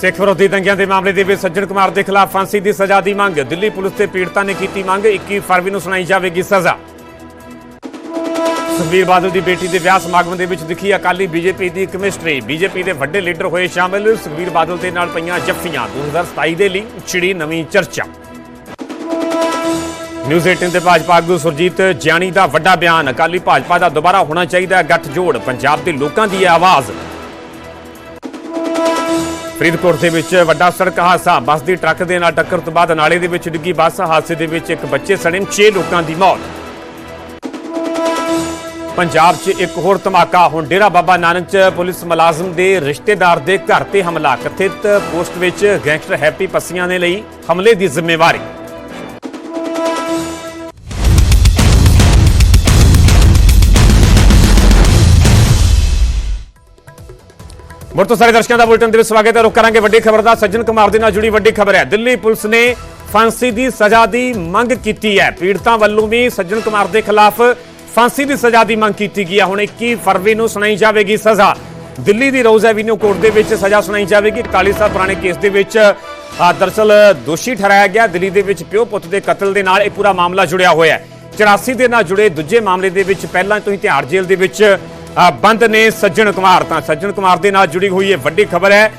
ਸਿੱਖ ਵਿਰੋਧੀ ਦੰਗਿਆਂ ਦੇ ਮਾਮਲੇ ਦੇ ਵਿੱਚ ਸੱਜਣ ਕੁਮਾਰ ਦੇ ਖਿਲਾਫ ਫਾਂਸੀ ਦੀ ਸਜ਼ਾ ਦੀ ਮੰਗ। ਦਿੱਲੀ ਪੁਲਿਸ ਤੇ ਪੀੜਤਾਂ ਨੇ ਕੀਤੀ ਮੰਗ। 21 ਫਰਵਰੀ ਨੂੰ ਸੁਣਾਈ ਜਾਵੇਗੀ ਸਜ਼ਾ। ਸੁਖਬੀਰ ਬਾਦਲ ਦੀ ਬੇਟੀ ਦੇ ਵਿਆਹ ਸਮਾਗਮ ਦੇ ਵਿੱਚ ਦਿਖੀ ਅਕਾਲੀ ਬੀਜੇਪੀ ਦੀ ਕੈਮਿਸਟਰੀ ਬੀਜੇਪੀ ਦੇ ਵੱਡੇ ਲੀਡਰ ਹੋਏ ਸ਼ਾਮਿਲ। ਸੁਖਬੀਰ ਬਾਦਲ ਦੇ ਨਾਲ ਪਈਆਂ ਜੱਫੀਆਂ। 2027 ਦੇ ਲਈ ਛਿੜੀ ਨਵੀਂ ਚਰਚਾ। ਨਿਊਜ਼ 18 ਦੇ ਭਾਜਪਾ ਆਗੂ ਸੁਰਜੀਤ ਜਿਆਣੀ ਦਾ ਵੱਡਾ ਬਿਆਨ। ਅਕਾਲੀ ਭਾਜਪਾ ਦਾ ਦੁਬਾਰਾ ਹੋਣਾ ਚਾਹੀਦਾ ਹੈ ਗੱਠਜੋੜ। ਪੰਜਾਬ ਦੇ ਲੋਕਾਂ ਦੀ ਆਵਾਜ਼। ਫਰੀਦਕੋਟ ਦੇ ਵਿੱਚ ਵੱਡਾ ਸੜਕ ਹਾਦਸਾ। ਬੱਸ ਦੀ ਟਰੱਕ ਦੇ ਨਾਲ ਟੱਕਰ ਤੋਂ ਬਾਅਦ ਨਾਲੇ ਦੇ ਵਿੱਚ ਡਿੱਗੀ ਬੱਸ। ਹਾਦਸੇ ਦੇ ਵਿੱਚ ਇੱਕ ਬੱਚੇ ਸਣੇ 6 ਲੋਕਾਂ ਦੀ ਮੌਤ। ਪੰਜਾਬ 'ਚ ਇੱਕ ਹੋਰ ਧਮਾਕਾ। ਹੁਣ ਡੇਰਾ ਬਾਬਾ ਨਾਨਕ 'ਚ ਪੁਲਿਸ ਮੁਲਾਜ਼ਮ ਦੇ ਰਿਸ਼ਤੇਦਾਰ ਦੇ ਘਰ ਤੇ ਹਮਲਾ। ਕਥਿਤ ਪੋਸਟ ਵਿੱਚ ਗੈਂਗਸਟਰ ਹੈਪੀ ਪੱਸੀਆਂ ਨੇ ਲਈ ਹਮਲੇ ਦੀ ਜ਼ਿੰਮੇਵਾਰੀ। ਮੁੜ ਤੋਂ ਸਾਰੇ ਦਰਸ਼ਕਾਂ ਦਾ ਬੁਲਟਨ ਦੇ ਵਿੱਚ ਸਵਾਗਤ ਹੈ। ਰੁਕ ਕਰਾਂਗੇ ਵੱਡੀ ਖਬਰ ਦਾ। ਸੱਜਣ ਕੁਮਾਰ ਦੇ ਨਾਲ ਜੁੜੀ ਵੱਡੀ ਖਬਰ ਹੈ। ਦਿੱਲੀ ਪੁਲਿਸ ਨੇ ਫਾਂਸੀ ਦੀ ਸਜ਼ਾ ਦੀ ਮੰਗ ਕੀਤੀ ਹੈ। ਪੀੜਤਾਂ ਵੱਲੋਂ ਵੀ ਸੱਜਣ ਕੁਮਾਰ ਦੇ ਖਿਲਾਫ ਫਾਂਸੀ ਦੀ ਸਜ਼ਾ ਦੀ ਮੰਗ ਕੀਤੀ ਗਈ ਹੈ। ਹੁਣ 21 ਫਰਵਰੀ ਨੂੰ ਸੁਣਾਈ ਜਾਵੇਗੀ ਸਜ਼ਾ। ਦਿੱਲੀ ਦੀ ਰੋਜ਼ ਐਵੀਨਿਊ ਕੋਰਟ ਦੇ ਵਿੱਚ ਸਜ਼ਾ ਸੁਣਾਈ ਜਾਵੇਗੀ। 41 ਸਾਲ ਪੁਰਾਣੇ ਕੇਸ ਦੇ ਵਿੱਚ ਆ, ਦਰਅਸਲ ਦੋਸ਼ੀ ਠਹਿਰਾਇਆ ਗਿਆ। ਦਿੱਲੀ ਦੇ ਵਿੱਚ ਪਿਓ ਪੁੱਤ ਦੇ ਕਤਲ ਦੇ ਨਾਲ ਇਹ ਪੂਰਾ ਮਾਮਲਾ ਜੁੜਿਆ ਹੋਇਆ ਹੈ। 84 ਦੇ ਨਾਲ ਜੁੜੇ ਦੂਜੇ ਮਾਮਲੇ ਦੇ ਵਿੱਚ ਪਹਿਲਾਂ ਤੋਂ ਹੀ ਤਿਹਾੜ ਜੇਲ੍ਹ ਦੇ ਵਿੱਚ ਬੰਦ ਨੇ ਸੱਜਣ ਕੁਮਾਰ ਤਾਂ ਸੱਜਣ ਕੁਮਾਰ ਦੇ ਨਾਲ ਜੁੜੀ ਹੋਈ ਇਹ ਵੱਡੀ ਖਬਰ ਹੈ।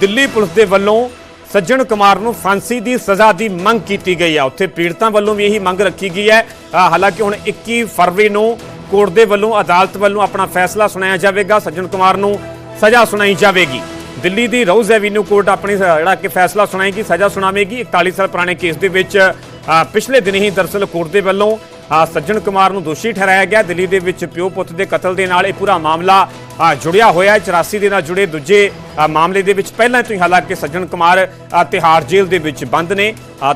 ਦਿੱਲੀ ਪੁਲਿਸ ਦੇ ਵੱਲੋਂ ਸੱਜਣ ਕੁਮਾਰ ਨੂੰ ਫਾਂਸੀ ਦੀ ਸਜ਼ਾ ਦੀ ਮੰਗ ਕੀਤੀ ਗਈ ਹੈ ਉੱਥੇ ਪੀੜਤਾਂ ਵੱਲੋਂ ਵੀ ਇਹੀ ਮੰਗ ਰੱਖੀ ਗਈ ਹੈ। ਹਾਲਾਂਕਿ ਹੁਣ 21 ਫਰਵਰੀ ਨੂੰ ਕੋਰਟ ਦੇ ਵੱਲੋਂ, ਅਦਾਲਤ ਵੱਲੋਂ ਆਪਣਾ ਫੈਸਲਾ ਸੁਣਾਇਆ ਜਾਵੇਗਾ। ਸੱਜਣ ਕੁਮਾਰ ਨੂੰ ਸਜ਼ਾ ਸੁਣਾਈ ਜਾਵੇਗੀ। ਦਿੱਲੀ ਦੀ ਰੋਜ਼ ਐਵੀਨਿਊ ਕੋਰਟ ਆਪਣੀ ਜਿਹੜਾ ਕਿ ਫੈਸਲਾ ਸੁਣਾਏਗੀ, ਸਜ਼ਾ ਸੁਣਾਵੇਗੀ। 41 ਸਾਲ ਪੁਰਾਣੇ ਕੇਸ ਦੇ ਵਿੱਚ ਪਿਛਲੇ ਦਿਨ ਹੀ ਦਰਸਲ ਕੋਰਟ ਦੇ ਵੱਲੋਂ ਆ, ਸੱਜਣ ਕੁਮਾਰ ਨੂੰ ਦੋਸ਼ੀ ਠਹਿਰਾਇਆ ਗਿਆ। ਦਿੱਲੀ ਦੇ ਵਿੱਚ ਪਿਓ ਪੁੱਤ ਦੇ ਕਤਲ ਦੇ ਨਾਲ ਇਹ ਪੂਰਾ ਮਾਮਲਾ ਜੁੜਿਆ ਹੋਇਆ ਹੈ। 84 ਦੇ ਨਾਲ ਜੁੜੇ ਦੂਜੇ ਮਾਮਲੇ ਦੇ ਵਿੱਚ ਪਹਿਲਾਂ ਤੋਂ ਹੀ ਹਾਲਾਂਕਿ ਸੱਜਣ ਕੁਮਾਰ ਤਿਹਾੜ ਜੇਲ੍ਹ ਦੇ ਵਿੱਚ ਬੰਦ ਨੇ।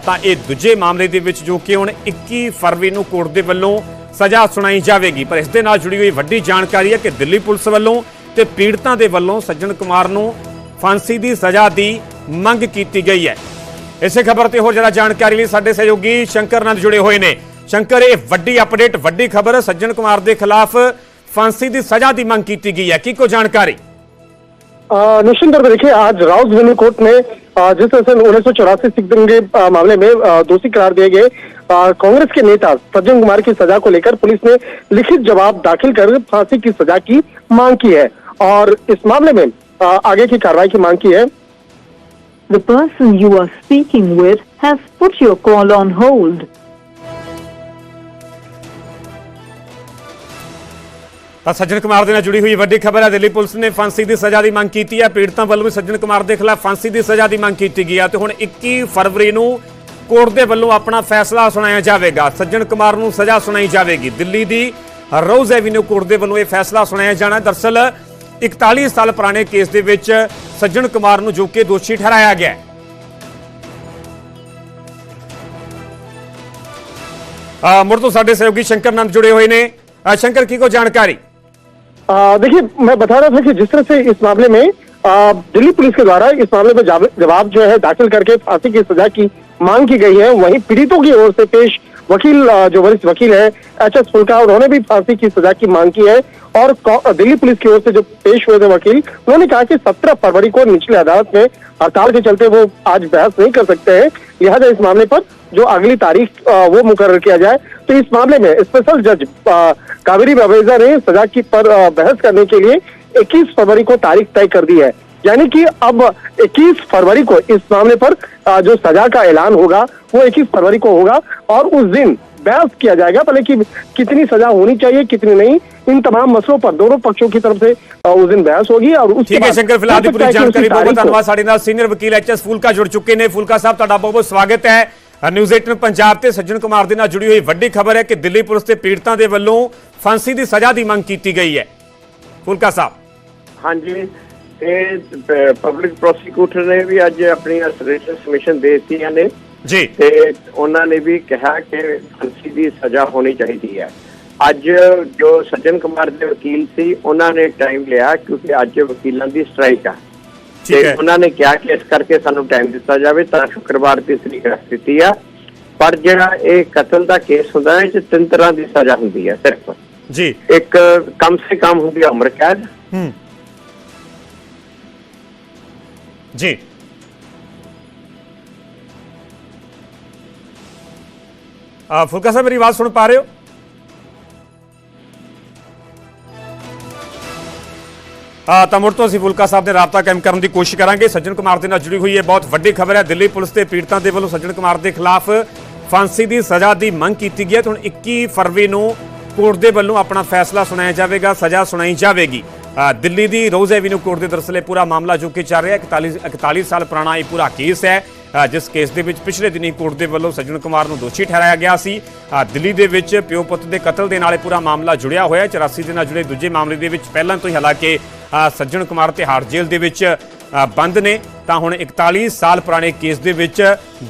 ਤਾਂ ਇਹ ਦੂਜੇ ਮਾਮਲੇ ਦੇ ਵਿੱਚ ਜੋ ਕਿ ਹੁਣ 21 ਫਰਵਰੀ ਨੂੰ ਕੋਰਟ ਦੇ ਵੱਲੋਂ ਸਜ਼ਾ ਸੁਣਾਈ ਜਾਵੇਗੀ। ਪਰ ਇਸ ਦੇ ਨਾਲ ਜੁੜੀ ਹੋਈ ਵੱਡੀ ਜਾਣਕਾਰੀ ਹੈ ਕਿ ਦਿੱਲੀ ਪੁਲਿਸ ਵੱਲੋਂ ਤੇ ਪੀੜਤਾਂ ਦੇ ਵੱਲੋਂ ਸੱਜਣ ਕੁਮਾਰ ਨੂੰ ਫਾਂਸੀ ਦੀ ਸਜ਼ਾ ਦੀ ਮੰਗ ਕੀਤੀ ਗਈ ਹੈ। ਇਸੇ ਖਬਰ ਤੇ ਹੋਰ ਜ਼ਿਆਦਾ ਜਾਣਕਾਰੀ ਲਈ ਸਾਡੇ ਸਹਿਯੋਗੀ ਸ਼ੰਕਰ ਨੰਦ ਜੁੜੇ ਹੋਏ ਨੇ। ਸ਼ੰਕਰ ਇਹ ਵੱਡੀ ਅਪਡੇਟ ਵੱਡੀ ਖਬਰ ਸੱਜਣ ਕੁਮਾਰ ਦੇ ਖਿਲਾਫ ਫਾਂਸੀ ਦੀ ਸਜ਼ਾ ਦੀ ਮੰਗ ਕੀਤੀ गई है की को जानकारी निश्चित तौर पर देखिए आज राउस वेन्यू कोर्ट ने अ, जिस तरह से उन्नीस सौ चौरासी सिख दंगे अ, मामले में अ, दोषी करार दिए गए अ, कांग्रेस के नेता सज्जन कुमार की सजा को लेकर पुलिस ने लिखित जवाब दाखिल कर फांसी की सजा की मांग की है और इस मामले में अ, आगे की कार्रवाई की मांग की है The person you are speaking with has put your call on hold. ਤਾਂ ਸੱਜਣ ਕੁਮਾਰ ਦੇ ਨਾਲ ਜੁੜੀ ਹੋਈ ਵੱਡੀ ਖਬਰ ਹੈ। ਦਿੱਲੀ ਪੁਲਿਸ ਨੇ ਫਾਂਸੀ ਦੀ ਸਜ਼ਾ ਦੀ ਮੰਗ ਕੀਤੀ ਹੈ। ਪੀੜਤਾਂ ਵੱਲੋਂ ਵੀ ਸੱਜਣ ਕੁਮਾਰ ਦੇ ਖਿਲਾਫ ਫਾਂਸੀ ਦੀ ਸਜ਼ਾ ਦੀ ਮੰਗ ਕੀਤੀ ਗਈ ਹੈ ਤੇ ਹੁਣ 21 ਫਰਵਰੀ ਨੂੰ ਕੋਰਟ ਦੇ ਵੱਲੋਂ ਆਪਣਾ ਫੈਸਲਾ ਸੁਣਾਇਆ ਜਾਵੇਗਾ। ਸੱਜਣ ਕੁਮਾਰ ਨੂੰ ਸਜ਼ਾ ਸੁਣਾਈ ਜਾਵੇਗੀ। ਦਿੱਲੀ ਦੀ ਰੋਜ਼ ਐਵੀਨਿਊ ਕੋਰਟ ਦੇ ਵੱਲੋਂ ਇਹ ਫੈਸਲਾ ਸੁਣਾਇਆ ਜਾਣਾ ਹੈ। ਦਰਅਸਲ 41 ਸਾਲ ਪੁਰਾਣੇ ਕੇਸ ਦੇ ਵਿੱਚ ਸੱਜਣ ਕੁਮਾਰ ਨੂੰ ਜੋ ਕਿ ਦੋਸ਼ੀ ਠਹਿਰਾਇਆ ਗਿਆ ਹੈ। ਅ, ਮੁੜ ਤੋਂ ਸਾਡੇ ਸਹਿਯੋਗੀ ਸ਼ੰਕਰ ਨੰਦ ਜੁੜੇ ਹੋਏ ਨੇ। ਸ਼ੰਕਰ ਕੀ ਕੋ ਜਾਣਕਾਰੀ? देखिए, मैं बता रहा था कि जिस तरह से इस मामले में दिल्ली पुलिस के द्वारा इस मामले में जवाब जो है दाखिल करके फांसी की सजा की मांग की गई है। वहीं पीड़ितों की ओर से पेश वकील जो वरिष्ठ वकील है एच एस फुल्का, उन्होंने भी फांसी की सजा की मांग की है। और दिल्ली पुलिस की ओर से जो पेश हुए थे वकील, उन्होंने कहा कि सत्रह फरवरी को निचली अदालत में हड़ताल के चलते वो आज बहस नहीं कर सकते हैं। लिहाजा इस मामले पर जो अगली तारीख वो मुकर किया जाए। तो इस मामले में स्पेशल जज अ, कावेरी बवेजा ने सजा की पर अ, बहस करने के लिए 21 फरवरी को तारीख तय कर दी है यानी कि अब 21 फरवरी को इस मामले पर अ, जो सजा का ऐलान होगा वो 21 फरवरी को होगा और उस दिन बहस किया जाएगा भले कि कितनी सजा होनी चाहिए कितनी नहीं इन तमाम मसलों पर दोनों पक्षों की तरफ से अ, उस दिन बहस होगी और उसके ਠੀਕ ਹੈ बाद ਸ਼ੰਕਰ ਫਿਲਹਾਲ ਦੀ हो ਪੂਰੀ सकता है कि ਜਾਣਕਾਰੀ उसी ਬਹੁਤ ਬਹੁਤ तारीख को- ਧੰਨਵਾਦ ਸਾਡੇ ਨਾਲ ਸੀਨੀਅਰ ਵਕੀਲ ਐਚਐਸ ਫੂਲਕਾ ਜੁੜ ਚੁੱਕੇ ਨੇ ਫੂਲਕਾ ਸਾਹਿਬ ਤੁਹਾਡਾ ਬਹੁਤ ਬਹੁਤ ਸਵਾਗਤ ਹੈ ਅ, ਨਿਊਜ਼ 18 ਪੰਜਾਬ ਤੇ ਸੱਜਣ ਕੁਮਾਰ ਦੇ ਨਾਲ ਜੁੜੀ ਹੋਈ ਵੱਡੀ ਖਬਰ ਹੈ ਕਿ ਦਿੱਲੀ ਪੁਲਿਸ ਤੇ ਪੀੜਤਾਂ ਦੇ ਵੱਲੋਂ ਫਾਂਸੀ ਦੀ ਸਜ਼ਾ ਦੀ ਮੰਗ ਕੀਤੀ ਗਈ ਹੈ। ਫੂਲਕਾ ਸਾਹਿਬ। ਹਾਂਜੀ ਇਹ ਪਬਲਿਕ ਪ੍ਰੋਸੀਕਿਊਟਰ ਨੇ ਵੀ ਅੱਜ ਆਪਣੀਆਂ ਰਿਟਨ ਸਬਮਿਸ਼ਨ ਦੇ ਦਿੱਤੀਆਂ ਨੇ। ਜੀ। ਤੇ ਉਹਨਾਂ ਨੇ ਵੀ ਕਿਹਾ ਕਿ ਫਾਂਸੀ ਦੀ ਸਜ਼ਾ ਹੋਣੀ ਚਾਹੀਦੀ ਹੈ। ਅੱਜ ਜੋ ਸੱਜਣ ਕੁਮਾਰ ਦੇ ਵਕੀਲ ਸੀ ਉਹਨਾਂ ਨੇ ਟਾਈਮ ਲਿਆ ਕਿਉਂਕਿ ਅੱਜ ਵਕੀਲਾਂ ਦੀ ਸਟ੍ਰਾਈਕ ਆ। ਠੀਕ ਤੇ ਉਹਨਾਂ ਨੇ ਕਿਹਾ ਕਿ ਇਸ ਕਰਕੇ ਸਾਨੂੰ ਟਾਈਮ ਦਿੱਤਾ ਜਾਵੇ ਤਾਂ ਸ਼ੁੱਕਰਵਾਰ ਦੀ ਤਰੀਕ ਰੱਖ ਆ। ਪਰ ਜਿਹੜਾ ਇਹ ਕਤਲ ਦਾ ਕੇਸ ਹੁੰਦਾ ਹੈ ਇਹ ਤਿੰਨ ਤਰ੍ਹਾਂ ਦੀ ਸਜ਼ਾ ਹੁੰਦੀ ਹੈ ਸਿਰਫ। ਜੀ। ਇੱਕ ਕਮ ਸੇ ਕਮ ਹੁੰਦੀ ਹੈ ਉਮਰ ਕੈਦ। ਹੂੰ। ਜੀ। ਆ ਫੁਲਕਾ ਸਾਹਿਬ ਮੇਰੀ ਆਵਾਜ਼ ਸੁਣ ਪਾ ਰਹੇ ਹੋ? ਤਾਂ ਮੁੜ ਤੋਂ ਅਸੀਂ ਫੁਲਕਾ ਸਾਹਿਬ ਦੇ ਰਾਬਤਾ ਕਾਇਮ ਕਰਨ ਦੀ ਕੋਸ਼ਿਸ਼ ਕਰਾਂਗੇ। ਸੱਜਣ ਕੁਮਾਰ ਦੇ ਨਾਲ ਜੁੜੀ ਹੋਈ ਇਹ ਬਹੁਤ ਵੱਡੀ ਖਬਰ ਹੈ। ਦਿੱਲੀ ਪੁਲਿਸ ਦੇ ਪੀੜਤਾਂ ਦੇ ਵੱਲੋਂ ਸੱਜਣ ਕੁਮਾਰ ਦੇ ਖਿਲਾਫ ਫਾਂਸੀ ਦੀ ਸਜ਼ਾ ਦੀ ਮੰਗ ਕੀਤੀ ਗਈ ਹੈ। ਤੇ ਹੁਣ 21 ਫਰਵਰੀ ਨੂੰ ਕੋਰਟ ਦੇ ਵੱਲੋਂ ਆਪਣਾ ਫੈਸਲਾ ਸੁਣਾਇਆ ਜਾਵੇਗਾ, ਸਜ਼ਾ ਸੁਣਾਈ ਜਾਵੇਗੀ। ਦਿੱਲੀ ਦੀ ਰੋਜ਼ ਐਵੀਨਿਊ ਕੋਰਟ ਦੇ ਦਰਸਲੇ ਪੂਰਾ ਮਾਮਲਾ ਜੋ ਕਿ ਚੱਲ ਰਿਹਾ ਹੈ 41 41 ਸਾਲ ਪੁਰਾਣਾ ਇਹ ਪੂਰਾ ਕੇਸ ਹੈ। ਜਿਸ ਕੇਸ ਦੇ ਵਿੱਚ ਪਿਛਲੇ ਦਿਨੀ ਕੋਰਟ ਦੇ ਵੱਲੋਂ ਸੱਜਣ ਕੁਮਾਰ ਨੂੰ ਦੋਸ਼ੀ ਠਹਿਰਾਇਆ ਗਿਆ ਸੀ। ਦਿੱਲੀ ਦੇ ਵਿੱਚ ਪਿਓ ਪੁੱਤ ਦੇ ਕਤਲ ਦੇ ਨਾਲ ਇਹ ਪੂਰਾ ਮਾਮਲਾ ਜੁੜਿਆ ਹੋਇਆ ਹੈ। 84 ਦੇ ਨਾਲ ਜੁੜੇ ਦੂਜੇ ਮਾਮਲੇ ਦੇ ਵਿੱਚ ਪਹਿਲਾਂ ਤੋਂ ਹੀ ਹਾਲਾਂਕਿ ਸੱਜਣ ਕੁਮਾਰ ਤਿਹਾੜ ਜੇਲ੍ਹ ਦੇ ਵਿੱਚ ਬੰਦ ਨੇ। ਤਾਂ ਹੁਣ 41 ਸਾਲ ਪੁਰਾਣੇ ਕੇਸ ਦੇ ਵਿੱਚ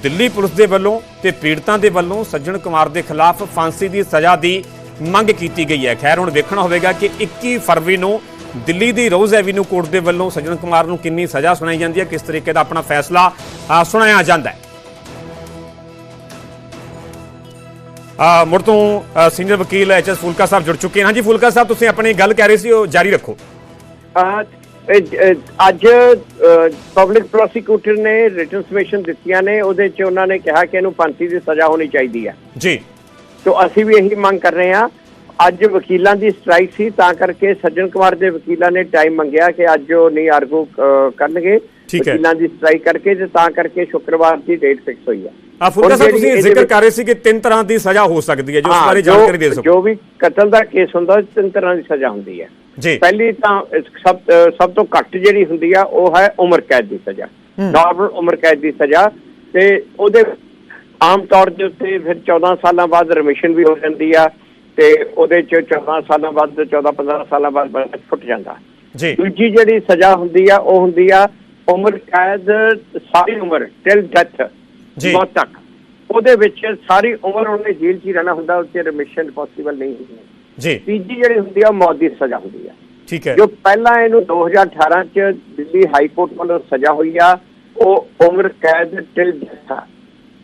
ਦਿੱਲੀ ਪੁਲਿਸ ਦੇ ਵੱਲੋਂ ਤੇ ਪੀੜਤਾਂ ਦੇ ਵੱਲੋਂ ਸੱਜਣ ਕੁਮਾਰ ਦੇ ਖਿਲਾਫ ਫਾਂਸੀ ਦੀ ਸਜ਼ਾ ਦੀ ਮੰਗ ਕੀਤੀ ਗਈ ਹੈ। ਖੈਰ, ਹੁਣ ਵੇਖਣਾ ਹੋਵੇਗਾ ਕਿ 21 ਫਰਵਰੀ ਨੂੰ ਦਿੱਲੀ ਦੀ ਰੋਜ਼ ਐਵੀਨਿਊ ਕੋਰਟ ਦੇ ਵੱਲੋਂ ਸੱਜਣ ਕੁਮਾਰ ਨੂੰ ਕਿੰਨੀ ਸਜ਼ਾ ਸੁਣਾਈ ਜਾਂਦੀ ਹੈ ਕਿਸ ਤਰੀਕੇ ਦਾ ਆਪਣਾ ਫੈਸਲਾ ਸੁਣਾਇਆ ਜਾਂਦਾ ਹੈ। ਅ, ਮੁੜ ਤੋਂ ਸੀਨੀਅਰ ਵਕੀਲ ਐਚ ਐਸ ਫੁਲਕਾ ਸਾਹਿਬ ਜੁੜ ਚੁੱਕੇ ਹਨ ਹਾਂਜੀ ਫੁਲਕਾ ਸਾਹਿਬ ਤੁਸੀਂ ਆਪਣੀ ਗੱਲ ਕਹਿ ਰਹੇ ਸੀ ਉਹ ਜਾਰੀ ਰੱਖੋ। ਅੱਜ ਪਬਲਿਕ ਪ੍ਰੋਸੀਕਿਊਟਰ ਨੇ ਰਿਟਨ ਸਬਮਿਸ਼ਨ ਦਿੱਤੀਆਂ ਨੇ ਉਹਦੇ 'ਚ ਉਹਨਾਂ ਨੇ ਕਿਹਾ ਕਿ ਇਹਨੂੰ ਫਾਂਸੀ ਦੀ ਸਜ਼ਾ ਹੋਣੀ ਚਾਹੀਦੀ ਹੈ। ਜੀ। ਤੋ ਅਸੀਂ ਵੀ ਇਹੀ ਮੰਗ ਕਰ ਰਹੇ ਹਾਂ ਅੱਜ ਵਕੀਲਾਂ ਦੀ ਸਟ੍ਰਾਈਕ ਸੀ ਤਾਂ ਕਰਕੇ ਸੱਜਣ ਕੁਮਾਰ ਦੇ ਵਕੀਲਾਂ ਨੇ ਟਾਈਮ ਮੰਗਿਆ ਕਿ ਅੱਜ ਉਹ ਨਹੀਂ ਆਰਗੂ ਕਰਨਗੇ। ਵਕੀਲਾਂ ਦੀ ਸਟ੍ਰਾਈਕ ਕਰਕੇ ਤੇ ਤਾਂ ਕਰਕੇ ਸ਼ੁੱਕਰਵਾਰ ਦੀ ਡੇਟ ਫਿਕਸ ਹੋਈ ਹੈ ਆ ਫੁਲਕਾ ਸਾਹਿਬ ਤੁਸੀਂ ਜ਼ਿਕਰ ਕਰ ਰਹੇ ਸੀ ਕਿ ਤਿੰਨ ਤਰ੍ਹਾਂ ਦੀ ਸਜ਼ਾ ਹੋ ਸਕਦੀ ਹੈ ਜੋ ਉਸ ਬਾਰੇ ਜਾਣਕਾਰੀ ਦੇ ਸਕੋ। ਜੋ ਵੀ ਕਤਲ ਦਾ ਕੇਸ ਹੁੰਦਾ ਤਿੰਨ ਤਰ੍ਹਾਂ ਦੀ ਸਜ਼ਾ ਹੁੰਦੀ ਹੈ। ਜੀ। ਪਹਿਲੀ ਤਾਂ ਸਭ ਸਭ ਤੋਂ ਘੱਟ ਜਿਹੜੀ ਹੁੰਦੀ ਆ ਉਹ ਹੈ ਉਮਰ ਕੈਦ ਦੀ ਸਜ਼ਾ। ਨਾਰਮਲ ਉਮਰ ਕੈਦ ਦੀ ਸਜ਼ਾ ਤੇ ਉਹਦੇ ਆਮ ਤੌਰ ਦੇ ਉੱਤੇ ਫਿਰ 14 ਸਾਲਾਂ ਬਾਅਦ ਰਿਮਿਸ਼ਨ ਵੀ ਹੋ ਜਾਂਦੀ ਆ। ਤੇ ਉਹਦੇ ਚ 14 ਸਾਲਾਂ ਬਾਅਦ 14 15 ਸਾਲਾਂ ਬਾਅਦ ਬੰਦਾ ਛੁੱਟ ਜਾਂਦਾ। ਜੀ। ਦੂਜੀ ਜਿਹੜੀ ਸਜ਼ਾ ਹੁੰਦੀ ਆ ਉਹ ਹੁੰਦੀ ਆ ਉਮਰ ਕੈਦ ਸਾਰੀ ਉਮਰ ਟਿਲ ਡੈਥ ਜੀ। ਮੌਤ ਤੱਕ। ਉਹਦੇ ਵਿੱਚ ਸਾਰੀ ਉਮਰ ਉਹਨੇ ਜੇਲ੍ਹ 'ਚ ਹੀ ਰਹਿਣਾ ਹੁੰਦਾ ਉੱਥੇ ਰਿਮਿਸ਼ਨ ਪੋਸੀਬਲ ਨਹੀਂ ਹੁੰਦੀ। ਜੀ। ਤੀਜੀ ਜਿਹੜੀ ਹੁੰਦੀ ਆ ਮੌਤ ਦੀ ਸਜ਼ਾ ਹੁੰਦੀ ਆ। ਠੀਕ ਹੈ। ਜੋ ਪਹਿਲਾਂ ਇਹਨੂੰ 2018 ਚ ਦਿੱਲੀ ਹਾਈ ਕੋਰਟ ਵੱਲੋਂ ਸਜ਼ਾ ਹੋਈ ਆ ਉਹ ਉਮਰ ਕੈਦ ਟਿਲ ਡੈਥ ਆ।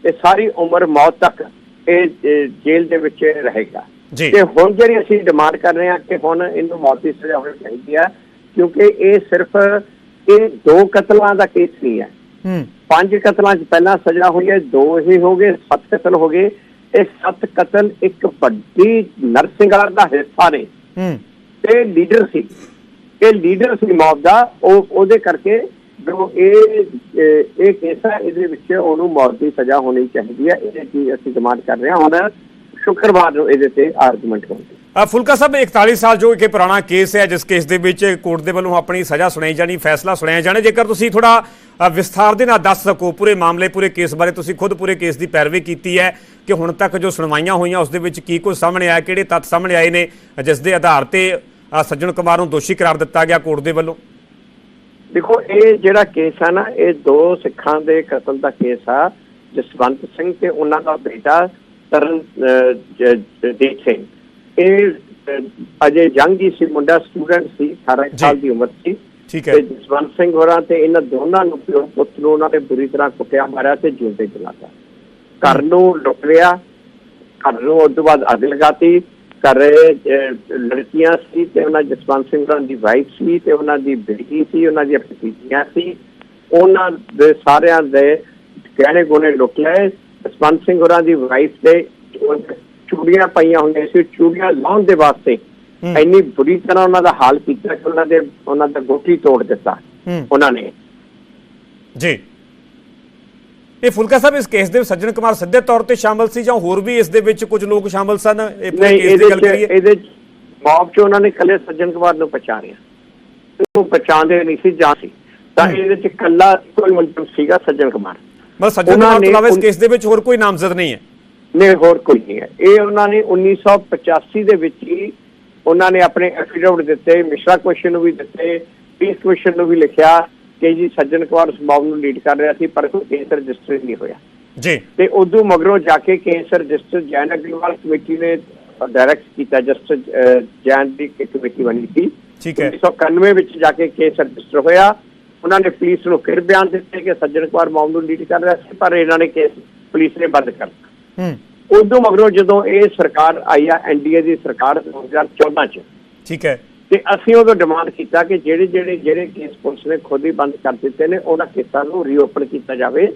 ਤੇ ਸਾਰੀ ਉਮਰ ਮੌਤ ਤੱਕ ਇਹ ਇਹ ਜੇਲ੍ਹ ਦੇ ਵਿੱਚ ਰਹੇਗਾ। ਤੇ ਹੁਣ ਜਿਹੜੀ ਅਸੀਂ ਡਿਮਾਂਡ ਕਰ ਰਹੇ ਹਾਂ ਕਿ ਹੁਣ ਇਹਨੂੰ ਮੌਤ ਦੀ ਸਜ਼ਾ ਹੋਣੀ ਚਾਹੀਦੀ ਆ ਕਿਉਂਕਿ ਇਹ ਸਿਰਫ ਇਹ ਦੋ ਕਤਲਾਂ ਦਾ ਕੇਸ ਨਹੀਂ ਹੈ। ਹੂੰ। ਪੰਜ ਕਤਲਾਂ 'ਚ ਪਹਿਲਾਂ ਸਜ਼ਾ ਹੋਈ ਹੈ ਦੋ ਹੀ ਹੋ ਗਏ ਸੱਤ ਕਤਲ ਹੋ ਗਏ। ਇਹ ਸੱਤ ਕਤਲ ਇੱਕ ਵੱਡੀ ਨਰਸਿੰਗਾਰ ਦਾ ਹਿੱਸਾ ਨੇ। ਹੂੰ। ਇਹ ਲੀਡਰ ਸੀ। ਇਹ ਲੀਡਰ ਸੀ ਮੌਤ ਦਾ ਉਹ ਉਹਦੇ ਕਰਕੇ ਜੋ ਇਹ ਇਹ ਇਹ ਕੇਸ ਹੈ ਇਹਦੇ ਵਿੱਚ ਉਹਨੂੰ ਮੌਤ ਦੀ ਸਜ਼ਾ ਹੋਣੀ ਚਾਹੀਦੀ ਹੈ। ਇਹ ਕੀ ਅਸੀਂ ਡਿਮਾਂਡ ਕਰ ਰਹੇ ਹਾਂ। ਹੁਣ ਸ਼ੁੱਕਰਵਾਰ ਨੂੰ ਇਹਦੇ ਤੇ ਆਰਗੂਮੈਂਟ ਹੋਣਗੇ ਫੁਲਕਾ ਸਾਹਿਬ 41 ਸਾਲ ਜੋ ਇੱਕ ਇਹ ਪੁਰਾਣਾ ਕੇਸ ਹੈ ਜਿਸ ਕੇਸ ਦੇ ਵਿੱਚ ਕੋਰਟ ਦੇ ਵੱਲੋਂ ਆਪਣੀ ਸਜ਼ਾ ਸੁਣਾਈ ਜਾਣੀ ਫੈਸਲਾ ਸੁਣਾਇਆ ਜਾਣਾ ਜੇਕਰ ਤੁਸੀਂ ਥੋੜਾ ਵਿਸਥਾਰ ਦੇ ਨਾਲ ਦੱਸ ਸਕੋ ਪੂਰੇ ਮਾਮਲੇ ਪੂਰੇ ਕੇਸ ਬਾਰੇ ਤੁਸੀਂ ਖੁਦ ਪੂਰੇ ਕੇਸ ਦੀ ਪੈਰਵੀ ਕੀਤੀ ਹੈ ਕਿ ਹੁਣ ਤੱਕ ਜੋ ਸੁਣਵਾਈਆਂ ਹੋਈਆਂ ਉਸ ਦੇ ਵਿੱਚ ਕੀ ਕੁਝ ਸਾਹਮਣੇ ਆਇਆ ਕਿਹੜੇ ਤੱਥ ਸਾਹਮਣੇ ਆਏ ਨੇ ਜਿਸ ਦੇ ਆਧਾਰ ਤੇ ਸੱਜਣ ਕੁਮਾਰ ਨੂੰ ਦੋਸ਼ੀ ਕਰਾਰ ਦਿੱਤਾ ਗਿਆ ਕੋਰਟ ਦੇ ਵੱਲੋਂ? ਦੇਖੋ ਇਹ ਜਿਹੜਾ ਕੇਸ ਆ ਨਾ ਇਹ ਦੋ ਸਿੱਖਾਂ ਦੇ ਕਤਲ ਦਾ ਕੇਸ ਆ ਜਸਵੰਤ ਸਿੰਘ ਤੇ ਉਹਨਾਂ ਦਾ ਬੇਟਾ ਤਰਨ ਜਗਦੀਪ ਸਿੰਘ ਇਹ ਅਜੇ ਜੰਗ ਸੀ ਮੁੰਡਾ ਸਟੂਡੈਂਟ ਸੀ 18 ਸਾਲ ਦੀ ਉਮਰ ਸੀ। ਠੀਕ ਹੈ। ਤੇ ਜਸਵੰਤ ਸਿੰਘ ਹੋਰਾਂ ਤੇ ਇਹਨਾਂ ਦੋਨਾਂ ਨੂੰ ਪਿਓ ਪੁੱਤ ਨੂੰ ਉਹਨਾਂ ਨੇ ਬੁਰੀ ਤਰ੍ਹਾਂ ਕੁੱਟਿਆ ਮਾਰਿਆ ਤੇ ਜਿਉਂਦੇ ਜਲਾਤਾ ਘਰ ਨੂੰ ਲੁੱਟ ਲਿਆ। ਘਰ ਨੂੰ ਉਸ ਤੋਂ ਬਾਅਦ ਅੱਗ ਲਗਾਤੀ। ਅਹ, ਲੜਕੀਆਂ ਸੀ ਤੇ ਉਹਨਾਂ ਜਸਵੰਤ ਸਿੰਘ ਹੋਰਾਂ ਦੀ ਵਾਈਫ ਸੀ ਤੇ ਉਹਨਾਂ ਦੀ ਬੇਟੀ ਸੀ ਉਹਨਾਂ ਦੀਆਂ ਭਤੀਜੀਆਂ ਸੀ। ਉਹਨਾਂ ਦੇ ਸਾਰਿਆਂ ਦੇ ਗਹਿਣੇ ਗੁਣੇ ਲੁੱਟ ਲਏ। ਜਸਵੰਤ ਸਿੰਘ ਹੋਰਾਂ ਦੀ ਵਾਈਫ ਦੇ ਚੂੜੀਆਂ ਪਾਈਆਂ ਹੋਈਆਂ ਸੀ ਚੂੜੀਆਂ ਲਾਉਣ ਦੇ ਵਾਸਤੇ। ਇੰਨੀ ਬੁਰੀ ਤਰ੍ਹਾਂ ਉਹਨਾਂ ਦਾ ਹਾਲ ਕੀਤਾ ਕਿ ਉਹਨਾਂ ਦੇ ਉਹਨਾਂ ਦਾ ਗੋਟੀ ਤੋੜ ਦਿੱਤਾ ਉਹਨਾਂ ਨੇ। ਜੀ। ਇਹ ਫੁਲਕਾ ਸਾਹਿਬ ਇਸ ਕੇਸ ਦੇ ਸੱਜਣ ਕੁਮਾਰ ਸਿੱਧੇ ਤੌਰ ਤੇ ਸ਼ਾਮਲ ਸੀ ਜਾਂ ਹੋਰ ਵੀ ਇਸ ਦੇ ਵਿੱਚ ਕੁਝ ਲੋਕ ਸ਼ਾਮਲ ਸਨ? ਇਹ ਪੂਰੇ ਕੇਸ ਦੀ ਗੱਲ ਕਰੀਏ। ਇਹਦੇ ਮੌਬ ਚ ਉਹਨਾਂ ਨੇ ਕੱਲੇ ਸੱਜਣ ਕੁਮਾਰ ਨੂੰ ਪਛਾਣਿਆ। ਉਹ ਪਛਾਣਦੇ ਨਹੀਂ ਸੀ ਜਾਂ ਸੀ। ਤਾਂ ਇਹਦੇ ਚ ਕੱਲਾ ਕੋਈ ਮੁਲਜ਼ਮ ਸੀਗਾ ਸੱਜਣ ਕੁਮਾਰ। ਬਸ ਸੱਜਣ ਕੁਮਾਰ ਤੋਂ ਇਲਾਵਾ ਇਸ ਕੇਸ ਦੇ ਵਿੱਚ ਹੋਰ ਕੋਈ ਨਾਮਜ਼ਦ ਨਹੀਂ ਹੈ। ਨੇ ਹੋਰ ਕੋਈ ਨਹੀਂ ਹੈ। ਇਹ ਉਹਨਾਂ ਨੇ 1985 ਦੇ ਵਿੱਚ ਹੀ ਉਹਨਾਂ ਨੇ ਆਪਣੇ ਐਫੀਡੇਵਿਟ ਦਿੱਤੇ ਮਿਸ਼ਰਾ ਕੁਐਸਚਨ ਨੂੰ ਵੀ ਦਿੱਤੇ ਪੀਸ ਕੁਐਸਚਨ ਨੂੰ ਵੀ ਲਿਖਿਆ ਕਿ ਜੀ ਸੱਜਣ ਕੁਮਾਰ ਉਸ ਮੌਬ ਨੂੰ ਲੀਡ ਕਰ ਰਿਹਾ ਸੀ ਪਰ ਕੋਈ ਕੇਸ ਰਜਿਸਟਰ ਨਹੀਂ ਹੋਇਆ। ਜੀ। ਤੇ ਉਦੋਂ ਮਗਰੋਂ ਜਾ ਕੇ case register Jain Agarwal committee ਨੇ ਡਾਇਰੈਕਟ ਕੀਤਾ ਜਸਟਿਸ ਜੈਨ ਦੀ ਕਮੇਟੀ ਬਣੀ ਸੀ। ਠੀਕ ਹੈ। 1991 ਵਿੱਚ ਜਾ ਕੇ ਕੇਸ ਰਜਿਸਟਰ ਹੋਇਆ। ਉਹਨਾਂ ਨੇ ਪੁਲਿਸ ਨੂੰ ਫਿਰ ਬਿਆਨ ਦਿੱਤੇ ਕਿ ਸੱਜਣ ਕੁਮਾਰ ਮਾਮਲੇ ਨੂੰ ਲੀਡ ਕਰ ਰਿਹਾ ਸੀ ਪਰ ਇਹਨਾਂ ਨੇ ਕੇਸ ਪੁਲਿਸ ਨੇ ਬੰਦ ਕਰ ਦਿੱਤਾ। ਹੂੰ। ਉਦੋਂ ਮਗਰੋਂ ਜਦੋਂ ਇਹ ਸਰਕਾਰ ਆਈ ਆ ਐਨਡੀਏ ਦੀ ਸਰਕਾਰ 2014 ਚ ਠੀਕ ਹੈ। ਤੇ ਅਸੀਂ ਉਦੋਂ ਡਿਮਾਂਡ ਕੀਤਾ ਕਿ ਜਿਹੜੇ ਜਿਹੜੇ ਜਿਹੜੇ ਕੇਸ ਪੁਲਿਸ ਨੇ ਖੁਦ ਹੀ ਬੰਦ ਕਰ ਦਿੱਤੇ ਨੇ ਉਹਨਾਂ ਕੇਸਾਂ ਨੂੰ ਰੀਓਪਨ ਕੀਤਾ ਜਾਵੇ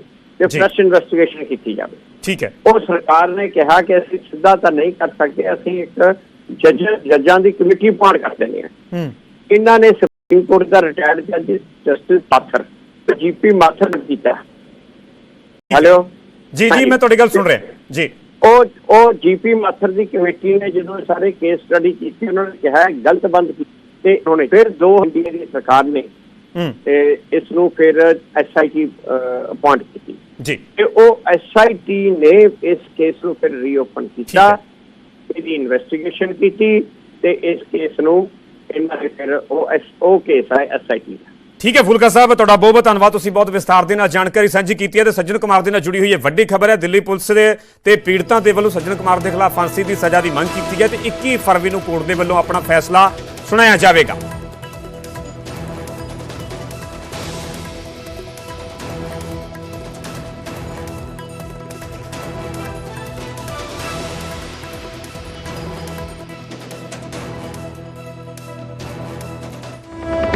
ਤੇ। ਫਰੈਸ਼ ਇਨਵੈਸਟੀਗੇਸ਼ਨ ਕੀਤੀ ਜਾਵੇ। ਠੀਕ ਹੈ। ਉਹ ਸਰਕਾਰ ਨੇ ਕਿਹਾ ਕਿ ਅਸੀਂ ਸਿੱਧਾ ਤਾਂ ਨਹੀਂ ਕਰ ਸਕਦੇ ਅਸੀਂ ਇੱਕ ਜੱਜ ਜੱਜਾਂ ਦੀ ਕਮੇਟੀ ਪਾੜ ਕਰ ਦਿੰਦੇ ਹਾਂ। ਹੂੰ। ਇਹਨਾਂ ਨੇ ਸੁਪਰੀਮ ਕੋਰਟ ਦਾ ਰਿਟਾਇਰਡ ਜੱਜ ਜਸਟਿਸ ਪਾਥਰ ਜੀਪੀ ਮਾਥਰ ਨੇ ਕੀਤਾ। ਹੈਲੋ ਜੀ ਜੀ ਮੈਂ ਤੁਹਾਡੀ ਗੱਲ ਸੁਣ ਰਿਹਾ। ਜੀ। ਉਹ ਉਹ ਜੀਪੀ ਮਾਥਰ ਦੀ ਕਮੇਟੀ ਨੇ ਜਦੋਂ ਸਾਰੇ ਕੇਸ ਸਟੱਡੀ ਕੀਤੀ ਉਹਨਾਂ ਨੇ ਕਿਹਾ ਗਲਤ ਬੰਦ ਕੀਤੀ ਤੇ ਉਹਨੇ ਫਿਰ ਦੋ ਇੰਡੀਆ ਦੀ ਸਰਕਾਰ ਨੇ ਤੇ ਇਸ ਨੂੰ ਫਿਰ ਐਸਆਈਟੀ ਅਪਾਇੰਟ ਕੀਤੀ। ਜੀ। ਤੇ ਉਹ ਐਸਆਈਟੀ ਨੇ ਇਸ ਕੇਸ ਨੂੰ ਫਿਰ ਰੀਓਪਨ ਕੀਤਾ। ਇਹਦੀ ਇਨਵੈਸਟੀਗੇਸ਼ਨ ਕੀਤੀ ਤੇ ਇਸ ਕੇਸ ਨੂੰ ਇਹਨਾਂ ਨੇ ਫਿਰ ਉਹ ਉਹ ਕੇਸ ਹੈ ਐਸਆਈਟੀ ਦਾ। ਠੀਕ ਹੈ, ਫੁਲਕਾ ਸਾਹਿਬ, ਤੁਹਾਡਾ ਬਹੁਤ ਬਹੁਤ ਧੰਨਵਾਦ। ਤੁਸੀਂ ਬਹੁਤ ਵਿਸਥਾਰ ਦੇ ਨਾਲ ਜਾਣਕਾਰੀ ਸਾਂਝੀ ਕੀਤੀ ਹੈ ਤੇ ਸੱਜਣ ਕੁਮਾਰ ਦੇ ਨਾਲ ਜੁੜੀ ਹੋਈ ਹੈ ਵੱਡੀ ਖਬਰ ਹੈ ਦਿੱਲੀ ਪੁਲਿਸ ਦੇ ਤੇ ਪੀੜਤਾਂ ਦੇ ਵੱਲੋਂ ਸੱਜਣ ਕੁਮਾਰ ਦੇ ਖਿਲਾਫ ਫਾਂਸੀ ਦੀ ਸਜ਼ਾ ਦੀ ਮੰਗ ਕੀਤੀ ਹੈ ਤੇ 21 ਫਰਵਰੀ ਨੂੰ ਕੋਰਟ ਦੇ ਵੱਲੋਂ ਆਪਣਾ ਫੈਸਲਾ ਸੁਣਾਇਆ ਜਾਵੇਗਾ।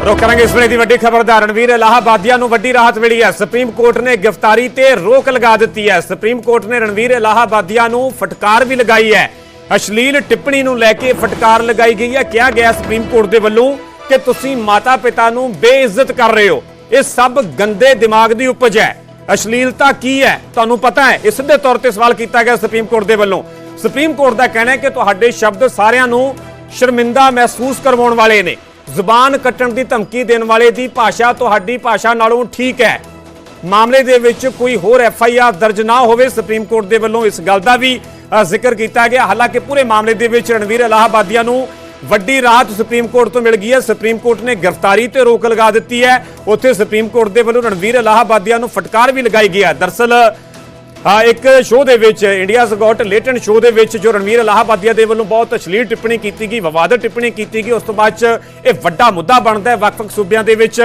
ਰੋਕ ਕਰਾਂਗੇ ਇਸ ਵੇਲੇ ਦੀ ਵੱਡੀ ਖਬਰ ਦਾ ਰਣਵੀਰ ਇਲਾਹਾਬਾਦੀਆਂ ਨੂੰ ਵੱਡੀ ਰਾਹਤ ਮਿਲੀ ਹੈ। ਸੁਪਰੀਮ ਕੋਰਟ ਨੇ ਗ੍ਰਿਫਤਾਰੀ ਤੇ ਰੋਕ ਲਗਾ ਦਿੱਤੀ ਹੈ। ਸੁਪਰੀਮ ਕੋਰਟ ਨੇ ਰਣਵੀਰ ਇਲਾਹਾਬਾਦੀਆਂ ਨੂੰ ਫਟਕਾਰ ਵੀ ਲਗਾਈ ਹੈ। ਅਸ਼ਲੀਲ ਟਿੱਪਣੀ ਨੂੰ ਲੈ ਕੇ ਫਟਕਾਰ ਲਗਾਈ ਗਈ ਹੈ। ਕਿਹਾ ਗਿਆ ਸੁਪਰੀਮ ਕੋਰਟ ਦੇ ਵੱਲੋਂ ਕਿ ਤੁਸੀਂ ਮਾਤਾ ਪਿਤਾ ਨੂੰ ਬੇਇੱਜ਼ਤ ਕਰ ਰਹੇ ਹੋ। ਇਹ ਸਭ ਗੰਦੇ ਦਿਮਾਗ ਦੀ ਉਪਜ ਹੈ। ਅਸ਼ਲੀਲਤਾ ਕੀ ਹੈ? ਤੁਹਾਨੂੰ ਪਤਾ ਹੈ। ਇਸ ਦੇ ਤੌਰ ਤੇ ਸਵਾਲ ਕੀਤਾ ਗਿਆ ਸੁਪਰੀਮ ਕੋਰਟ ਦੇ ਵੱਲੋਂ। ਸੁਪਰੀਮ ਕੋਰਟ ਦਾ ਕਹਿਣਾ ਹੈ ਕਿ ਤੁਹਾਡੇ ਸ਼ਬਦ ਸਾਰਿਆਂ ਨੂੰ ਸ਼ਰਮਿੰਦਾ ਮਹਿਸੂਸ ਕਰਵਾਉਣ ਵਾਲੇ ਨੇ। ਜ਼ੁਬਾਨ ਕੱਟਣ ਦੀ ਧਮਕੀ ਦੇਣ ਵਾਲੇ ਦੀ ਭਾਸ਼ਾ ਤੁਹਾਡੀ ਭਾਸ਼ਾ ਨਾਲੋਂ ਠੀਕ ਹੈ। ਮਾਮਲੇ ਦੇ ਵਿੱਚ ਕੋਈ ਹੋਰ ਐਫ ਆਈ ਆਰ ਦਰਜ ਨਾ ਹੋਵੇ, ਸੁਪਰੀਮ ਕੋਰਟ ਦੇ ਵੱਲੋਂ ਇਸ ਗੱਲ ਦਾ ਵੀ ਜ਼ਿਕਰ ਕੀਤਾ ਗਿਆ। ਹਾਲਾਂਕਿ ਪੂਰੇ ਮਾਮਲੇ ਦੇ ਵਿੱਚ ਰਣਵੀਰ ਇਲਾਹਾਬਾਦੀਆਂ ਨੂੰ ਵੱਡੀ ਰਾਹਤ ਸੁਪਰੀਮ ਕੋਰਟ ਤੋਂ ਮਿਲ ਗਈ ਹੈ। ਸੁਪਰੀਮ ਕੋਰਟ ਨੇ ਗ੍ਰਿਫਤਾਰੀ ਤੇ ਰੋਕ ਲਗਾ ਦਿੱਤੀ ਹੈ। ਉੱਥੇ ਸੁਪਰੀਮ ਕੋਰਟ ਦੇ ਵੱਲੋਂ ਰਣਵੀਰ ਇਲਾਹਾਬਾਦੀਆਂ ਨੂੰ ਫਟਕਾਰ ਵੀ ਲਗਾਈ ਗਈ ਹੈ। ਦਰਸਲ ਇੱਕ ਸ਼ੋਅ ਦੇ ਵਿੱਚ ਇੰਡੀਆਜ਼ ਗੋਟ ਲੇਟੈਂਟ ਸ਼ੋਅ ਦੇ ਵਿੱਚ ਜੋ ਰਣਵੀਰ ਇਲਾਹਾਬਾਦੀਆਂ ਦੇ ਵੱਲੋਂ ਬਹੁਤ ਅਸ਼ਲੀਲ ਟਿੱਪਣੀ ਕੀਤੀ ਗਈ ਵਿਵਾਦਤ ਟਿੱਪਣੀ ਕੀਤੀ ਗਈ ਉਸ ਤੋਂ ਬਾਅਦ ਚ ਇਹ ਵੱਡਾ ਮੁੱਦਾ ਬਣਦਾ ਹੈ ਵੱਖ-ਵੱਖ ਸੂਬਿਆਂ ਦੇ ਵਿੱਚ।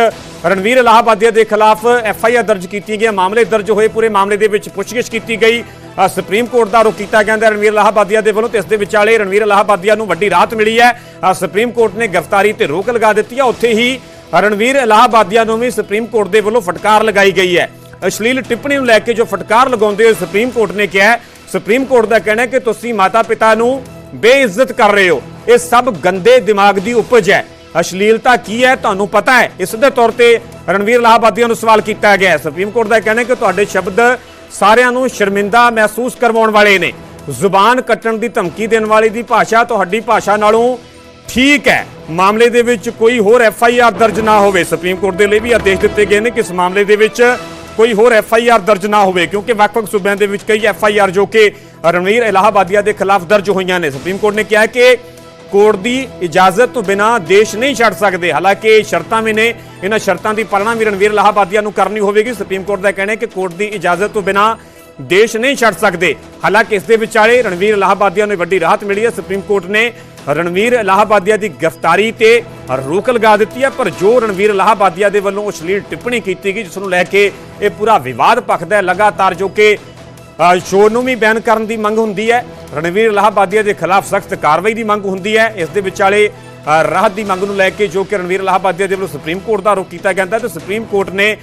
ਰਣਵੀਰ ਇਲਾਹਾਬਾਦੀਆਂ ਦੇ ਖਿਲਾਫ ਐਫ ਆਈ ਆਰ ਦਰਜ ਕੀਤੀ ਗਈ ਹੈ, ਮਾਮਲੇ ਦਰਜ ਹੋਏ ਪੂਰੇ ਮਾਮਲੇ ਦੇ ਵਿੱਚ ਪੁੱਛਗਿੱਛ ਕੀਤੀ ਗਈ। ਸੁਪਰੀਮ ਕੋਰਟ ਦਾ ਰੁਖ ਕੀਤਾ ਗਿਆ ਹੈ ਰਣਵੀਰ ਇਲਾਹਾਬਾਦੀਆਂ ਦੇ ਵੱਲੋਂ ਤੇ ਇਸ ਦੇ ਵਿਚਾਲੇ ਰਣਵੀਰ ਇਲਾਹਾਬਾਦੀਆਂ ਨੂੰ ਵੱਡੀ ਰਾਹਤ ਮਿਲੀ ਹੈ। ਸੁਪਰੀਮ ਕੋਰਟ ਨੇ ਗ੍ਰਿਫਤਾਰੀ ਤੇ ਰੋਕ ਲਗਾ ਦਿੱਤੀ ਹੈ ਉੱਥੇ ਹੀ ਰਣਵੀਰ ਇਲਾਹਾਬਾਦੀਆਂ ਨੂੰ ਵੀ ਸੁਪਰੀਮ ਕੋਰਟ ਦੇ ਵੱਲੋਂ ਫਟਕਾਰ ਲਗਾਈ ਗਈ ਹੈ। ਅਸ਼ਲੀਲ ਟਿੱਪਣੀ ਨੂੰ ਲੈ ਕੇ ਜੋ ਫਟਕਾਰ ਲਗਾਉਂਦੇ ਹੋਏ ਸੁਪਰੀਮ ਕੋਰਟ ਨੇ ਕਿਹਾ ਸੁਪਰੀਮ ਕੋਰਟ ਦਾ ਕਹਿਣਾ ਹੈ ਕਿ ਤੁਸੀਂ ਮਾਤਾ ਪਿਤਾ ਨੂੰ ਬੇਇੱਜ਼ਤ ਕਰ ਰਹੇ ਹੋ। ਇਹ ਸਭ ਗੰਦੇ ਦਿਮਾਗ ਦੀ ਉਪਜ ਹੈ। ਅਸ਼ਲੀਲਤਾ ਕੀ ਹੈ ਤੁਹਾਨੂੰ ਪਤਾ ਹੈ? ਇਸ ਦੇ ਤੌਰ ਤੇ ਰਣਵੀਰ ਇਲਾਹਾਬਾਦੀਆਂ ਨੂੰ ਸਵਾਲ ਕੀਤਾ ਗਿਆ ਸੁਪਰੀਮ ਕੋਰਟ ਦਾ ਕਹਿਣਾ ਹੈ ਕਿ ਤੁਹਾਡੇ ਸ਼ਬਦ ਸਾਰਿਆਂ ਨੂੰ ਸ਼ਰਮਿੰਦਾ ਮਹਿਸੂਸ ਕਰਵਾਉਣ ਵਾਲੇ ਨੇ। ਜ਼ੁਬਾਨ ਕੱਟਣ ਦੀ ਧਮਕੀ ਦੇਣ ਵਾਲੀ ਦੀ ਭਾਸ਼ਾ ਤੁਹਾਡੀ ਭਾਸ਼ਾ ਨਾਲੋਂ ਠੀਕ ਹੈ। ਮਾਮਲੇ ਦੇ ਵਿੱਚ ਕੋਈ ਹੋਰ ਐਫ ਆਈ ਆਰ ਦਰਜ ਨਾ ਹੋਵੇ। ਸੁਪਰੀਮ ਕੋਰਟ ਦੇ ਲਈ ਵੀ ਆਦੇਸ਼ ਦਿੱਤੇ ਗਏ ਨੇ ਕਿ ਇਸ ਮਾਮਲੇ ਦੇ ਵਿੱਚ ਕੋਈ ਹੋਰ ਐਫ ਆਈ ਆਰ ਦਰਜ ਨਾ ਹੋਵੇ, ਕਿਉਂਕਿ ਵੱਖ-ਵੱਖ ਸੂਬਿਆਂ ਦੇ ਵਿੱਚ ਕਈ ਐਫ ਆਈ ਆਰ ਜੋ ਕਿ ਰਣਵੀਰ ਇਲਾਹਾਬਾਦੀਆਂ ਦੇ ਖਿਲਾਫ ਦਰਜ ਹੋਈਆਂ ਨੇ। ਸੁਪਰੀਮ ਕੋਰਟ ਨੇ ਕਿਹਾ ਕਿ ਕੋਰਟ ਦੀ ਇਜਾਜ਼ਤ ਤੋਂ ਬਿਨਾ ਦੇਸ਼ ਨਹੀਂ ਛੱਡ ਸਕਦੇ। ਹਾਲਾਂਕਿ ਸ਼ਰਤਾਂ ਵੀ ਨੇ, ਇਹਨਾਂ ਸ਼ਰਤਾਂ ਦੀ ਪਾਲਣਾ ਵੀ ਰਣਵੀਰ ਇਲਾਹਾਬਾਦੀਆਂ ਨੂੰ ਕਰਨੀ ਹੋਵੇਗੀ। ਸੁਪਰੀਮ ਕੋਰਟ ਦਾ ਕਹਿਣਾ ਹੈ ਕਿ ਕੋਰਟ ਦੀ ਇਜਾਜ਼ਤ ਤੋਂ ਬਿਨਾ ਦੇਸ਼ ਨਹੀਂ ਛੱਡ ਸਕਦੇ। ਹਾਲਾਂਕਿ ਇਸ ਦੇ ਵਿਚਾਲੇ ਰਣਵੀਰ ਇਲਾਹਾਬਾਦੀਆਂ ਨੂੰ ਵੱਡੀ ਰਾਹਤ ਮਿਲੀ ਹੈ। ਸੁਪਰੀਮ ਕੋਰਟ ਨੇ ਰਣਵੀਰ ਇਲਾਹਾਬਾਦੀਆਂ ਦੀ ਗ੍ਰਿਫਤਾਰੀ ਤੇ ਰੋਕ ਲਗਾ ਦਿੱਤੀ ਹੈ, ਪਰ ਜੋ ਰਣਵੀਰ ਇਲਾਹਾਬਾਦੀਆਂ ਦੇ ਵੱਲੋਂ ਅਸ਼ਲੀਲ ਟਿੱਪਣੀ ਕੀਤੀ ਗਈ, ਜਿਸ ਨੂੰ ਲੈ ਕੇ ਇਹ ਪੂਰਾ ਵਿਵਾਦ ਭਖਦਾ ਹੈ ਲਗਾਤਾਰ ਜੋ ਕਿ ਸ਼ੋਅ ਨੂੰ ਵੀ ਬੈਨ ਕਰਨ ਦੀ ਮੰਗ ਹੁੰਦੀ ਹੈ। ਰਣਵੀਰ ਇਲਾਹਾਬਾਦੀਆਂ ਦੇ ਖਿਲਾਫ ਸਖਤ ਕਾਰਵਾਈ ਦੀ ਮੰਗ ਹੁੰਦੀ ਹੈ। ਇਸ ਦੇ ਵਿਚਾਲੇ ਰਾਹਤ ਦੀ ਮੰਗ ਨੂੰ ਲੈ ਕੇ ਜੋ ਕਿ ਰਣਵੀਰ ਇਲਾਹਾਬਾਦੀਆਂ ਦੇ ਵੱਲੋਂ ਸੁਪਰੀਮ ਕੋਰਟ ਦਾ ਰੁਖ ਕੀਤਾ ਗਿਆ ਹੈ, ਤੇ ਸੁਪਰੀਮ ਕੋਰਟ ਨੇ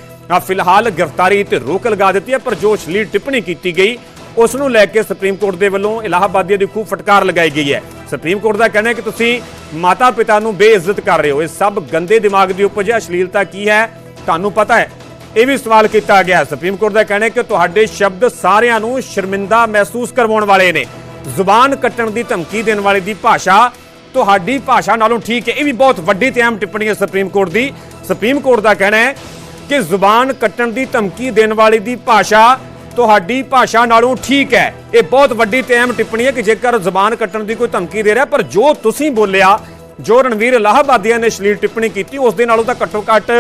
ਫਿਲਹਾਲ ਗ੍ਰਿਫਤਾਰੀ ਤੇ ਰੋਕ ਲਗਾ ਦਿੱਤੀ ਹੈ, ਪਰ ਜੋ ਅਸ਼ਲੀਲ ਟਿੱਪਣੀ ਕੀਤੀ ਗਈ। ਉਸ ਨੂੰ ਲੈ ਕੇ ਸੁਪਰੀਮ ਕੋਰਟ ਦੇ ਵੱਲੋਂ ਇਲਾਹਾਬਾਦੀਆ ਦੀ ਖੂਬ ਫਟਕਾਰ ਲਗਾਈ ਗਈ ਹੈ। ਸੁਪਰੀਮ ਕੋਰਟ ਦਾ ਕਹਿਣਾ ਹੈ ਕਿ ਤੁਸੀਂ ਮਾਤਾ ਪਿਤਾ ਨੂੰ ਬੇਇੱਜ਼ਤ ਕਰ ਰਹੇ ਹੋ। ਇਹ ਸਭ ਗੰਦੇ ਦਿਮਾਗ ਦੀ ਉਪਜ ਹੈ। ਅਸ਼ਲੀਲਤਾ ਕੀ ਹੈ? ਤੁਹਾਨੂੰ ਪਤਾ ਹੈ। ਇਹ ਵੀ ਸਵਾਲ ਕੀਤਾ ਗਿਆ ਸੁਪਰੀਮ ਕੋਰਟ ਦਾ ਕਹਿਣਾ ਹੈ ਕਿ ਤੁਹਾਡੇ ਸ਼ਬਦ ਸਾਰਿਆਂ ਨੂੰ ਸ਼ਰਮਿੰਦਾ ਮਹਿਸੂਸ ਕਰਵਾਉਣ ਵਾਲੇ ਨੇ। ਜ਼ੁਬਾਨ ਕੱਟਣ ਦੀ ਧਮਕੀ ਦੇਣ ਵਾਲੇ ਦੀ ਭਾਸ਼ਾ ਤੁਹਾਡੀ ਭਾਸ਼ਾ ਨਾਲੋਂ ਠੀਕ ਹੈ। ਇਹ ਵੀ ਬਹੁਤ ਵੱਡੀ ਤੇ ਅਹਿਮ ਟਿੱਪਣੀ ਹੈ ਸੁਪਰੀਮ ਕੋਰਟ ਦੀ। ਸੁਪਰੀਮ ਕੋਰਟ ਦਾ ਕਹਿਣਾ ਹੈ ਕਿ ਜ਼ੁਬਾਨ ਕੱਟਣ ਦੀ ਧਮਕੀ ਦੇਣ ਵਾਲੇ ਦੀ ਭਾਸ਼ਾ ਤੁਹਾਡੀ ਭਾਸ਼ਾ ਨਾਲੋਂ ਠੀਕ ਹੈ। ਇਹ ਬਹੁਤ ਵੱਡੀ ਤੇ ਅਹਿਮ ਟਿੱਪਣੀ ਹੈ ਕਿ ਜੇਕਰ ਜ਼ੁਬਾਨ ਕੱਟਣ ਦੀ ਕੋਈ ਧਮਕੀ ਦੇ ਰਿਹਾ ਪਰ ਜੋ ਤੁਸੀਂ ਬੋਲਿਆ, ਜੋ ਰਣਵੀਰ ਇਲਾਹਾਬਾਦੀਆਂ ਨੇ ਸ਼ਲੀਲ ਟਿੱਪਣੀ ਕੀਤੀ, ਉਸ ਦੇ ਨਾਲੋਂ ਤਾਂ ਘੱਟੋ ਘੱਟ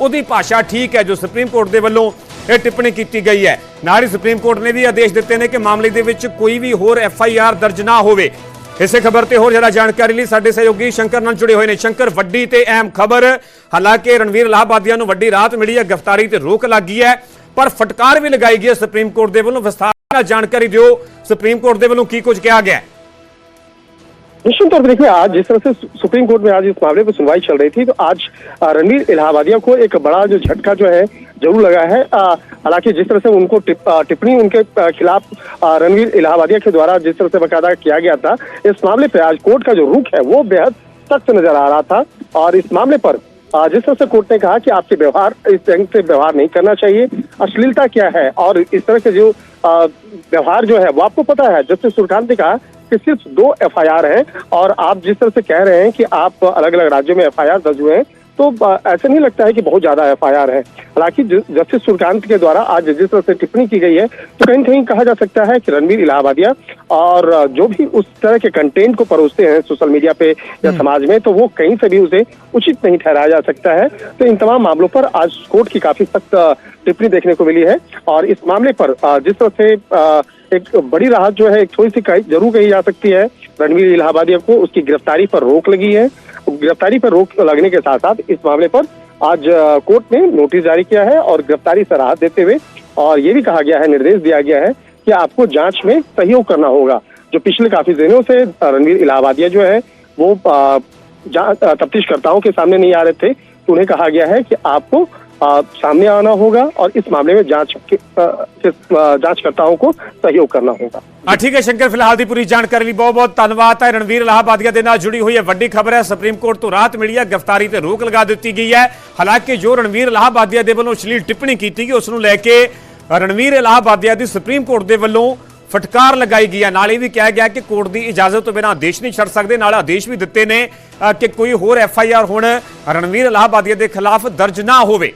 ਉਹਦੀ ਭਾਸ਼ਾ ਠੀਕ ਹੈ ਜੋ ਸੁਪਰੀਮ ਕੋਰਟ ਦੇ ਵੱਲੋਂ ਇਹ ਟਿੱਪਣੀ ਕੀਤੀ ਗਈ ਹੈ। ਨਾਲ ਹੀ ਸੁਪਰੀਮ ਕੋਰਟ ਨੇ ਵੀ ਆਦੇਸ਼ ਦਿੱਤੇ ਨੇ ਕਿ ਮਾਮਲੇ ਦੇ ਵਿੱਚ ਕੋਈ ਵੀ ਹੋਰ ਐਫ ਆਈ ਆਰ ਦਰਜ ਨਾ ਹੋਵੇ। ਇਸੇ ਖਬਰ ਤੇ ਹੋਰ ਜ਼ਿਆਦਾ ਜਾਣਕਾਰੀ ਲਈ ਸਾਡੇ ਸਹਿਯੋਗੀ ਸ਼ੰਕਰ ਨਾਲ ਜੁੜੇ ਹੋਏ ਨੇ। ਸ਼ੰਕਰ, ਵੱਡੀ ਤੇ ਅਹਿਮ ਖਬਰ। ਹਾਲਾਂਕਿ ਰਣਵੀਰ ਲਾਹਬਾਦੀਆਂ ਨੂੰ ਵੱਡੀ ਰਾਹਤ ਮਿਲੀ ਹੈ, ਗ੍ਰਿਫਤਾਰੀ ਤੇ ਰੋਕ ਲੱਗੀ ਹੈ, ਪਰ ਫਟਕਾਰ ਵੀ ਲਗਾਈ ਗਈ ਹੈ ਸੁਪਰੀਮ ਕੋਰਟ ਦੇ ਵੱਲੋਂ। ਵਿਸਥਾਰ ਨਾਲ ਜਾਣਕਾਰੀ ਦਿਓ, ਸੁਪਰੀਮ ਕੋਰਟ ਦੇ ਵੱਲੋਂ ਕੀ ਕੁਝ ਕਿਹਾ ਗਿਆ ਹੈ? निश्चित तौर पर देखिए आज जिस तरह से सुप्रीम कोर्ट में आज इस मामले पर सुनवाई चल रही थी तो आज रणवीर इलाहाबादिया को एक बड़ा जो झटका जो है ज़रूर लगा है। हालाँकि जिस तरह से उनको टिप, टिप्पणी उनके खिलाफ रणवीर इलाहाबादिया के द्वारा जिस तरह से बकायदा किया गया था इस मामले पर आज कोर्ट का जो रुख है वो बेहद सख्त नज़र आ रहा था। और इस मामले पर जिस तरह से कोर्ट ने कहा कि आपके व्यवहार इस ढंग से व्यवहार नहीं करना चाहिए अश्लीलता क्या है और इस तरह के जो व्यवहार जो है वो आपको पता है। जस्टिस सूर्यकांत ने कहा कि सिर्फ दो एफआईआर हैं और आप जिस तरह से कह रहे हैं कि आप अलग अलग राज्यों में एफआईआर दर्ज हुए हैं तो ऐसा नहीं लगता है कि बहुत ज़्यादा एफआईआर है। हालाँकि जस्टिस सूर्यकांत के द्वारा आज जिस तरह से टिप्पणी की गई है तो कहीं कहीं कहा जा सकता है कि रणवीर इलाहाबादिया और जो भी उस तरह के कंटेंट को परोसते हैं सोशल मीडिया पे या समाज में तो वो कहीं से भी उसे उचित नहीं ठहराया जा सकता है। तो इन तमाम मामलों पर आज कोर्ट की काफ़ी सख्त टिप्पणी देखने को मिली है और इस मामले पर जिस तरह से एक बड़ी राहत जो है एक थोड़ी सी ज़रूर कही जा सकती है रणवीर इलाहाबादिया को उसकी गिरफ्तारी पर रोक लगी है। गिरफ्तारी पर रोक लगने के साथ साथ इस मामले पर आज कोर्ट ने नोटिस जारी किया है और गिरफ्तारी से राहत देते हुए, और ये भी कहा गया है, निर्देश दिया गया है कि आपको जाँच में सहयोग करना होगा। जो पिछले काफ़ी दिनों से रणवीर इलाहाबादिया जो है, वो तफ्तीशकर्ताओं के सामने नहीं आ रहे थे। तो उन्हें कहा गया है कि आपको सामने आना होगा और इस मामले में जांच के, अ, के, अ, जांचकर्ताओं को सहयोग करना होगा ਆ ਠੀਕ ਹੈ ਸ਼ੰਕਰ ਫਿਲਹਾਲ ਦੀ ਪੂਰੀ ਜਾਣਕਾਰੀ ਲਈ ਬਹੁਤ ਬਹੁਤ ਧੰਨਵਾਦ ਹੈ ਰਣਵੀਰ ਇਲਾਹਾਬਾਦੀਆ ਦੇ ਨਾਲ ਜੁੜੀ ਹੋਈ ਹੈ ਵੱਡੀ ਖਬਰ ਹੈ ਸੁਪਰੀਮ ਕੋਰਟ ਤੋਂ ਰਾਹਤ ਮਿਲੀ ਹੈ ਗ੍ਰਿਫਤਾਰੀ ਤੇ ਰੋਕ ਲਗਾ ਦਿੱਤੀ ਗਈ ਹੈ ਹਾਲਾਂਕਿ ਜੋ ਰਣਵੀਰ ਇਲਾਹਾਬਾਦੀਆ ਦੇ ਵੱਲੋਂ ਅਸ਼ਲੀਲ ਟਿੱਪਣੀ ਕੀਤੀ ਗਈ ਉਸ ਨੂੰ ਲੈ ਕੇ ਰਣਵੀਰ ਇਲਾਹਾਬਾਦੀਆ ਦੀ ਸੁਪਰੀਮ ਕੋਰਟ ਦੇ ਵੱਲੋਂ ਫਟਕਾਰ ਲਗਾਈ ਗਈ ਹੈ ਨਾਲ ਇਹ ਵੀ ਕਿਹਾ ਗਿਆ ਕਿ ਕੋਰਟ ਦੀ ਇਜਾਜ਼ਤ ਤੋਂ ਬਿਨਾਂ ਆਦੇਸ਼ ਨਹੀਂ ਛੱਡ ਸਕਦੇ ਨਾਲ ਆਦੇਸ਼ ਵੀ ਦਿੱਤੇ ਨੇ ਅ, ਕਿ ਕੋਈ ਹੋਰ ਐਫ ਆਈ ਆਰ ਹੁਣ ਰਣਵੀਰ ਇਲਾਹਾਬਾਦੀਆ ਦੇ ਖਿਲਾਫ ਦਰਜ ਨਾ ਹੋਵੇ